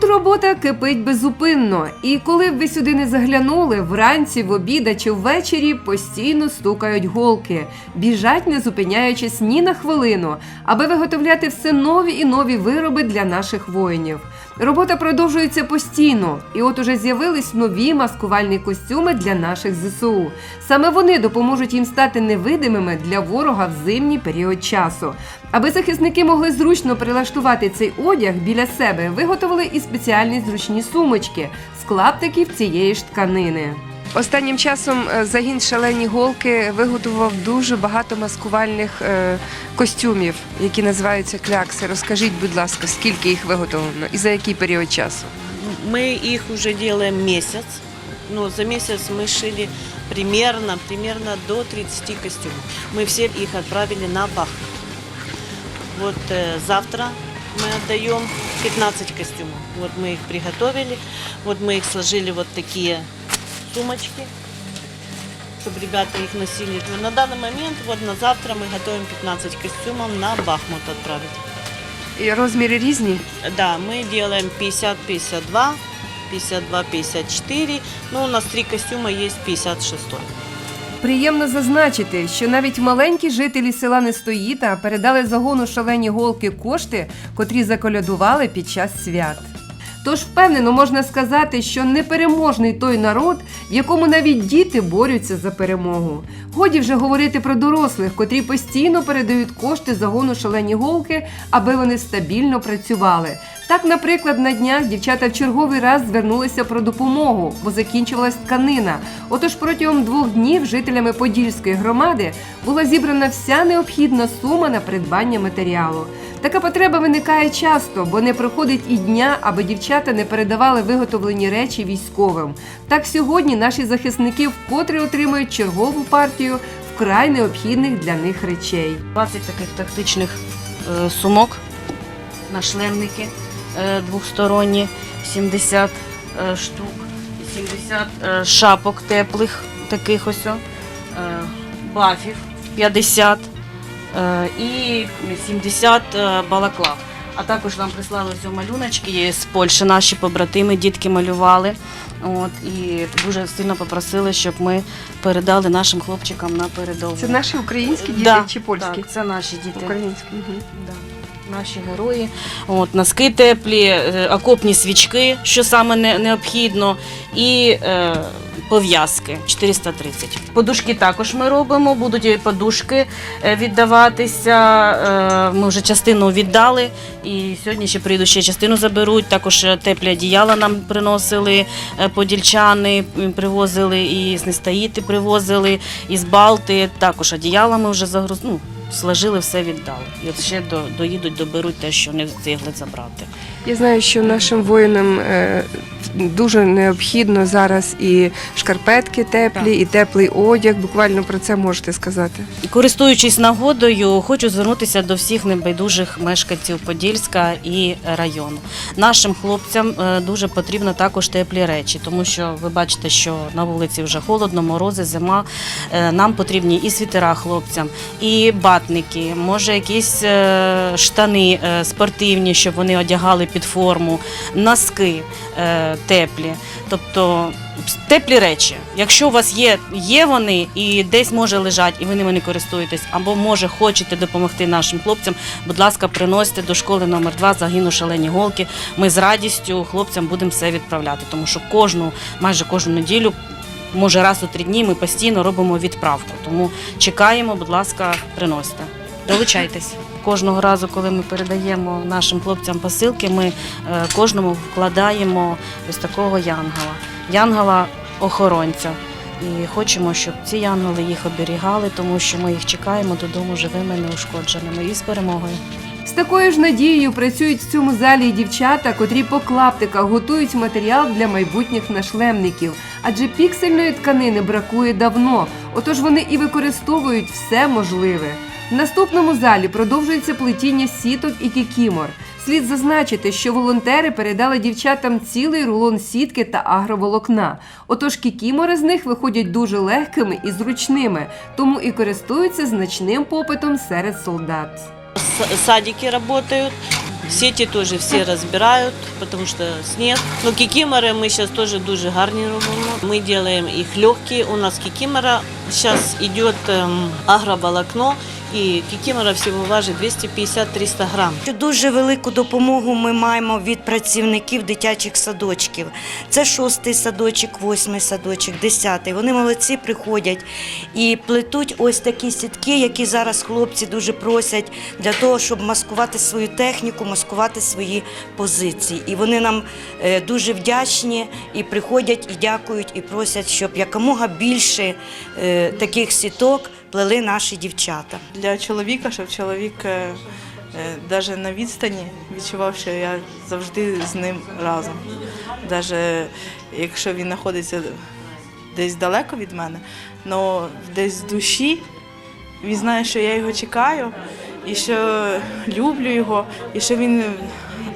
Тут робота кипить безупинно, і коли б ви сюди не заглянули, вранці, в обіда чи ввечері постійно стукають голки, біжать, не зупиняючись ні на хвилину, аби виготовляти все нові і нові вироби для наших воїнів. Робота продовжується постійно, і от уже з'явились нові маскувальні костюми для наших ЗСУ. Саме вони допоможуть їм стати невидимими для ворога в зимній період часу. Аби захисники могли зручно прилаштувати цей одяг біля себе, виготовили і спеціальні зручні сумочки з клаптиків цієї ж тканини. Останнім часом е, загін шалені голки виготовив дуже багато маскувальних е, костюмів, які називаються клякси. Розкажіть, будь ласка, скільки їх виготовлено і за який період часу? Мы их уже делаем месяц. Ну, за месяц мы шили примерно, примерно до 30 костюмов. Мы все их отправили на Бахмут. Вот э, завтра мы отдаем 15 костюмов. Вот мы их приготовили. Вот мы их сложили вот такие сумочки, чтобы ребята их носили. Но на данный момент, вот на завтра мы готовим 15 костюмов на Бахмут отправить. І розміри різні. Да, мы делаем 50-52, 52-54. Ну, у нас три костюма есть 56 Приємно зазначити, що навіть маленькі жителі села Нестоїта передали загону шалені голки кошти, котрі заколядували під час свят. Тож впевнено можна сказати, що непереможний той народ, в якому навіть діти борються за перемогу. Годі вже говорити про дорослих, котрі постійно передають кошти загону шалені голки, аби вони стабільно працювали. Так, наприклад, на днях дівчата в черговий раз звернулися про допомогу, бо закінчувалась тканина. Отож, протягом двох днів жителями Подільської громади була зібрана вся необхідна сума на придбання матеріалу. Така потреба виникає часто, бо не проходить і дня, аби дівчата не передавали виготовлені речі військовим. Так сьогодні наші захисники вкотре отримують чергову партію вкрай необхідних для них речей. 20 таких тактичних е, сумок на шлемники е, двосторонні, 70 е, штук, 70 е, шапок теплих, таких ось, бафів 50 е, і 70 е, балаклав. А також нам прислали ось малюночки з Польщі. Наші побратими, дітки малювали. От, і дуже сильно попросили, щоб ми передали нашим хлопчикам на передову. Це наші українські діти Да, чи польські? Так, це наші діти. Українські. Угу. Да. Наші герої. От, носки теплі, е, окопні свічки, що саме не, необхідно, і е, пов'язки 430. Подушки також ми робимо, будуть і подушки е, віддаватися. Е, ми вже частину віддали, і сьогодні ще прийдуть ще частину заберуть. Також е, теплі одіяла нам приносили подільчани, привозили і з Нестаїти привозили, і з Балти. Також одіяла ми вже загруз... ну, сложили, все віддали. І от ще до, доїдуть, доберуть те, що не встигли забрати. Я знаю, що нашим воїнам дуже необхідно зараз і шкарпетки теплі, Так. і теплий одяг. Буквально про це можете сказати. Користуючись нагодою, хочу звернутися до всіх небайдужих мешканців Подільська і району. Нашим хлопцям е, дуже потрібно також теплі речі, тому що ви бачите, що на вулиці вже холодно, морози, зима. Е, Нам потрібні і світера хлопцям, і батники, може якісь е, штани спортивні, щоб вони одягали під форму, носки теплі. Тобто теплі речі. Якщо у вас є, є вони і десь може лежать, і ви ними не користуєтесь, або може хочете допомогти нашим хлопцям, будь ласка, приносите до школи номер 2 загину шалені голки. Ми з радістю хлопцям будемо все відправляти, тому що кожну, майже кожну неділю. Може, раз у три дні ми постійно робимо відправку. Тому чекаємо, будь ласка, приносите. Долучайтесь. Кожного разу, коли ми передаємо нашим хлопцям посилки, ми е, кожному вкладаємо ось такого янгала. Янгала охоронця. І хочемо, щоб ці янголи їх оберігали, тому що ми їх чекаємо додому живими, неушкодженими і з перемогою. З такою ж надією працюють в цьому залі і дівчата, котрі по клаптиках готують матеріал для майбутніх нашлемників. Адже піксельної тканини бракує давно, отож вони і використовують все можливе. В наступному залі продовжується плетіння сіток і кікімор. Слід зазначити, що волонтери передали дівчатам цілий рулон сітки та агроволокна. Отож кікімори з них виходять дуже легкими і зручними, тому і користуються значним попитом серед солдат. С- Садики работают, Сети тоже все разбирают, потому что снег. Но кикиморы мы сейчас тоже дуже гарні робимо. Мы делаем их легкие. У нас кикимора сейчас идет эм, агроволокно, и кикимора всего важит 250-300 грамм. Що Дуже велику допомогу ми маємо від працівників дитячих садочків. Це шостий садочок, восьмий садочок, десятий. Вони молодці приходять і плетуть ось такі сітки, які зараз хлопці дуже просять для того, щоб маскувати свою техніку, маскувати свої позиції. І вони нам е, дуже вдячні і приходять, і дякують, і просять, щоб якомога більше е, таких сіток плели наші дівчата. для чоловіка, щоб чоловік навіть на відстані відчував, що я завжди з ним разом. Навіть якщо він знаходиться десь далеко від мене, але десь в душі він знає, що я його чекаю і що люблю його, і що він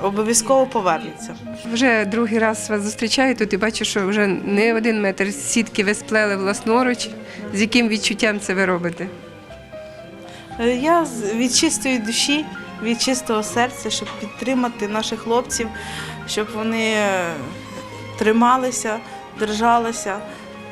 обов'язково повернеться. Вже другий раз вас зустрічаю тут і бачу, що вже не один метр сітки ви сплели власноруч. З яким відчуттям це ви робите? Е, Я від чистої душі, від чистого серця, щоб підтримати наших хлопців, щоб вони е, трималися, держалися,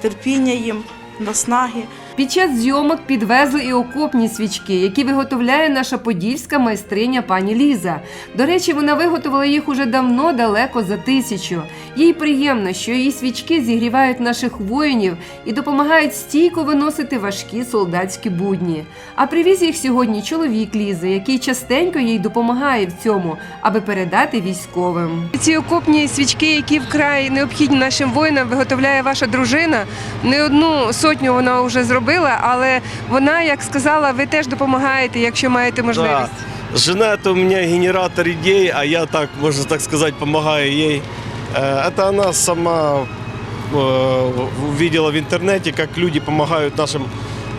терпіння їм, наснаги. Під час зйомок підвезли і окопні свічки, які виготовляє наша подільська майстриня пані Ліза. До речі, вона виготовила їх уже давно, далеко за тисячу. Їй приємно, що її свічки зігрівають наших воїнів і допомагають стійко виносити важкі солдатські будні. А привіз їх сьогодні чоловік Лізи, який частенько їй допомагає в цьому, аби передати військовим. Ці окопні свічки, які вкрай необхідні нашим воїнам, виготовляє ваша дружина. Не одну сотню вона вже зробила, але вона, як сказала, ви теж допомагаєте, якщо маєте можливість. Да. Жена это у меня генератор идей, а я так, можно так сказать, помогаю ей. Э, Это она сама э, увидела в интернете, как люди помогают нашим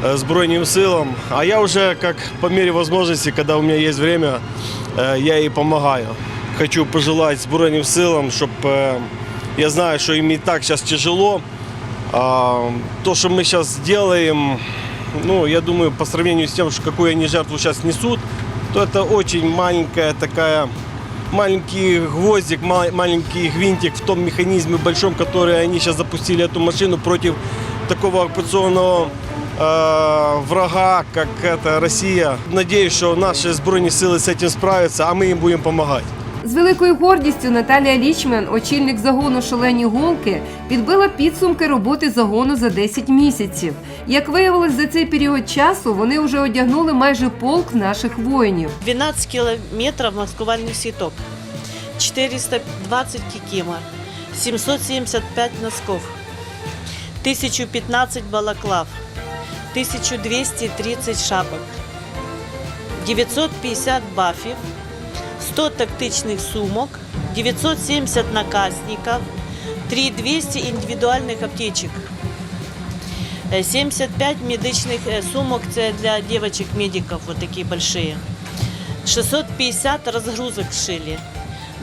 э, Збройним силам. А я уже, как по мере возможности, когда у меня есть время, э, я ей помогаю. Хочу пожелать Збройним силам, чтобы я знаю, что им и так сейчас тяжело. А, то, что мы сейчас делаем, ну, я думаю, по сравнению с тем, что какую они жертву сейчас несут, то это очень маленькая такая, маленький гвоздик, ма- маленький гвинтик в том механизме большом, который они сейчас запустили эту машину против такого оккупационного э, врага, как это Россия. Надеюсь, что наши сбройные силы с этим справятся, а мы им будем помогать. З великою гордістю Наталія Лічмен, очільник загону шалені голки, підбила підсумки роботи загону за 10 місяців. Як виявилось, за цей період часу вони вже одягнули майже полк наших воїнів. 12 километров маскувальных сеток, 420 кикимор, 775 носков, 1015 балаклав, 1230 шапок, 950 бафів, 100 тактичних сумок, 970 наказников, 3200 індивідуальних аптечек. Е, 75 медичних е, сумок це для девочек-медиков, вот такие большие. 650 разгрузок шили.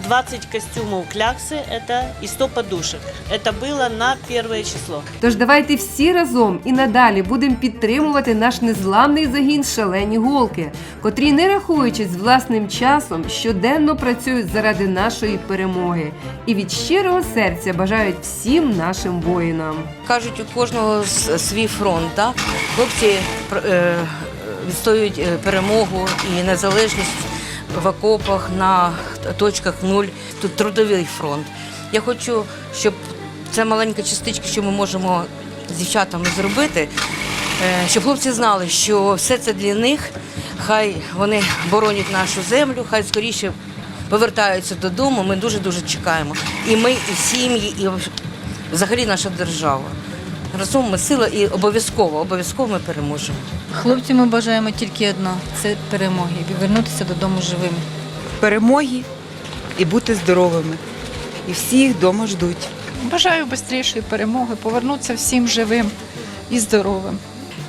20 костюмов кляксы это и 100 подушек. Это было на первое число. Тож давайте всі разом і надалі будемо підтримувати наш незламний загін шалені голки, котрі, не рахуючись з власним часом, щоденно працюють заради нашої перемоги і від щирого серця бажають всім нашим воїнам. Кажуть, у кожного с- свій фронт. Да? Хлопці пр- е, відстоюють е, перемогу і незалежність в окопах на точках нуль. Тут трудовий фронт. Я хочу, щоб це маленька частичка, що ми можемо з дівчатами зробити, е, щоб хлопці знали, що все це для них. Хай вони боронять нашу землю, хай скоріше повертаються додому. Ми дуже дуже чекаємо. І ми, і сім'ї, і взагалі наша держава. Разом ми сила і обов'язково, обов'язково ми переможемо. Хлопцям ми бажаємо тільки одно це перемоги і повернутися додому живими. перемоги і бути здоровими. І всі їх вдома ждуть. Бажаю швидшої перемоги, повернутися всім живим і здоровим.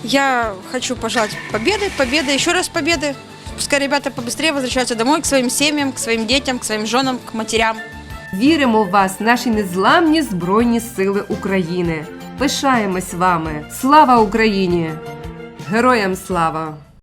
Я хочу пожелать победы, победы, еще раз победы. Пускай ребята побыстрее возвращаются домой к своим семьям, к своим детям, к своим женам, к матерям. Віримо в вас, наші незламні Збройні Сили України. Пишаємось вами. Слава Україні! Героям слава!